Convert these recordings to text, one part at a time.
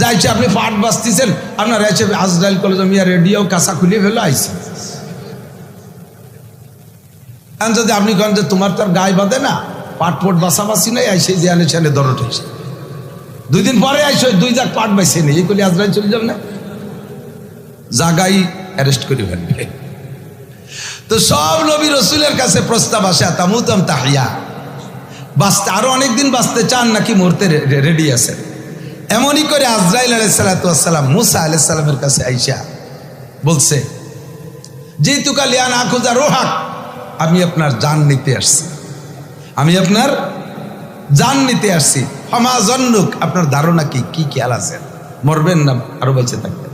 যাইছে, আপনি পাট বাঁচতেছেন আপনার এসে আজরাইল কলেজ মিয়া রেডিও কাঁচা খুলিয়ে ফেলে আইছে। এখন যদি আপনি কন যে তোমার তো আর গায়ে বাঁধে না পাট পোট বাসাবাসি নাই, আইসে আনে ছেলে দর উঠেছে। দুই দিন পরে আইসো, দুই যাক পাট বাইছে নেই এই করলে আজরাইল চলে যাবে না? জাগাই অ্যারেস্ট করে ফেলবে। তো সব নবী রসুলের কাছে প্রস্তাব আসে তামুতম তাহিয়া। বাঁচতে, আরও অনেকদিন বাঁচতে চান নাকি মরতে রেডি আছেন? এমনই করে আজরাইল আলাইসালাম মুসা আলাইসালামের কাছে আইসা বলছে, যেহেতু কালিয়ান আখুজা রোহাক, আমি আপনার জান নিতে আসছি। আমি আপনার জান নিতে আসছি। ফমা জন্নুক, আপনার ধারণা কি? কি খেয়াল আছে? মরবেন না, আরও বেঁচে থাকবেন।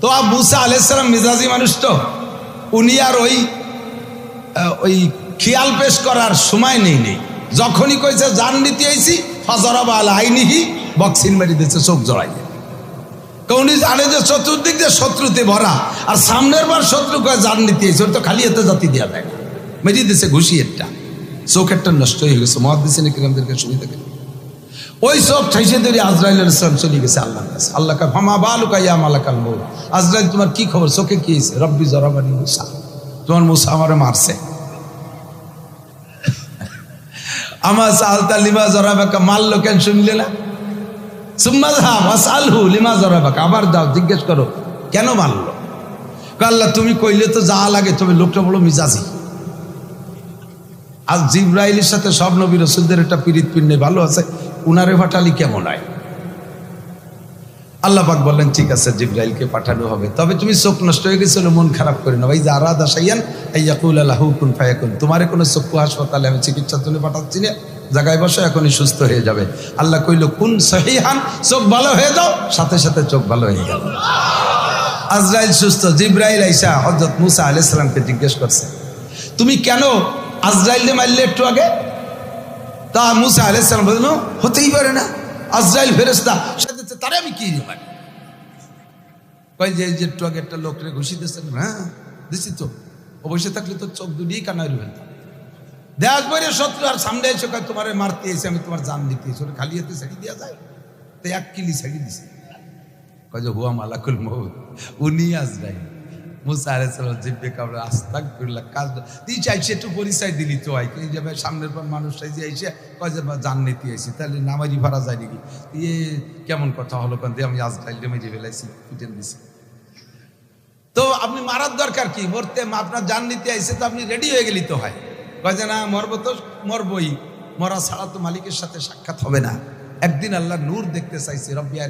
তো আব মুসা আলাইসালাম মিজাজি মানুষ তো, উনি আর ওই ওই খেয়াল পেশ করার সময় নেই নেই। যখনই কইছে, জান নিতে আইছি, ফজরাবা আল আইনিহি বক্সিন মেরে দিচ্ছে চোখ জড়াই উনি জানে যে চতুর্দিক দিয়ে শত্রুতে ভরা, আর সামনের বার শত্রু কয়ে, জান নিতে ওর তো খালি এতে জাতি দেওয়া দেয়। মেরে দিছে ঘুষি একটা। চোখেরটা নষ্ট হয়ে গেছে মহাদ দিছে নাকি আমাদেরকে সুবিধা করে ওই সব ঠাইসে ধরে আজরাইল ইসলাম চলে গেছে আল্লাহর আল্লাহ কা ফামা বালুকা ইয়া মালাকাল মৌত। আজরাইল, তোমার কি খবর? চোখে কি হয়েছে? রব্বি জরাবানি মুসা। তোমার মুসা আমারে মারছে। আমার সালতা লিমা জরাবাকা মারলো কেন শুনলে না? আবার যাও, জিজ্ঞেস করো, কেন মারলো আল্লাহ, তুমি কইলে তো যা লাগে, তবে লোকটা বলো মিজাজি। আজ জিব্রাইলের সাথে সব নবী রসুলদের একটা পিরিত পিন্নে ভালো আছে। উনারে ভাটালি কেমন হয়? আল্লাহ পাক বললেন, ঠিক আছে, জিব্রাইলকে পাঠানো হবে। তবে তুমি চোখ নষ্ট হয়ে গেছিল মন খারাপ করে না ভাই, যে আরাদা সাইয়ান আইয়াকুল আল্লাহ হুকুন ফায়াকুন। তোমার কোনো চক্ষু হাসপাতালে আমি চিকিৎসা তুলে পাঠাচ্ছি না। জায়গায় বসে এখনই সুস্থ হয়ে যাবে। আল্লাহ কইল, কোন সহিহান, চোখ ভালো হয়ে যাও, সাথে সাথে চোখ ভালো হয়ে গেল আজরাইল সুস্থ, জিব্রাইল আইসা হজরত মুসা আলাইসালামকে জিজ্ঞেস করছে, তুমি কেন আজরাইলে মারলে একটু আগে? তা মুসা আলাইসালাম বলল, হতেই পারে না। আজরাইল ফেরেস্তা সাথে তারে আমি কি মারি? কয় যে একটু আগে একটা লোকরে ঘুষি দিচ্ছেন হ্যাঁ দিছি তো। অবশ্যই থাকলে তো চোখ দুটিই কানাই রবেন দেখ বরে শত্রু আর সামনে এসে তোমারে মারতে এসে আমি তোমার জান দিতে এসে খালি হাতে ছেড়ে দেওয়া যায়। তো এক কিলি ছেড়ে দিছে। কয় হুয়া মালাকুল মৌত উনি আজরাইল। মুসা আলাইসালাম জিব্বে কাবড়ে আস্তাক করলা কাজ তুই চাইছে একটু পরিচয় দিলি তো হয় এই যাবে সামনের পর মানুষটাই যে আইসে, কয় যে জান নিতে আইসি, তাহলে নামাজি ভাড়া যায় নাকি? ইয়ে কেমন কথা হলো কান আমি আজরাইল মেরে ফেলাইছি পিটেন দিছি। তো আপনি মারার দরকার কি? মরতে, আপনার জান নিতে আইসে তো আপনি রেডি হয়ে গেলি তো হয় কয় না, মরব তো, মরবই। মরা ছাড়া তো মালিকের সাথে সাক্ষাৎ হবে না। একদিন আল্লাহ নূর দেখতে চাইছি, রব্বি আর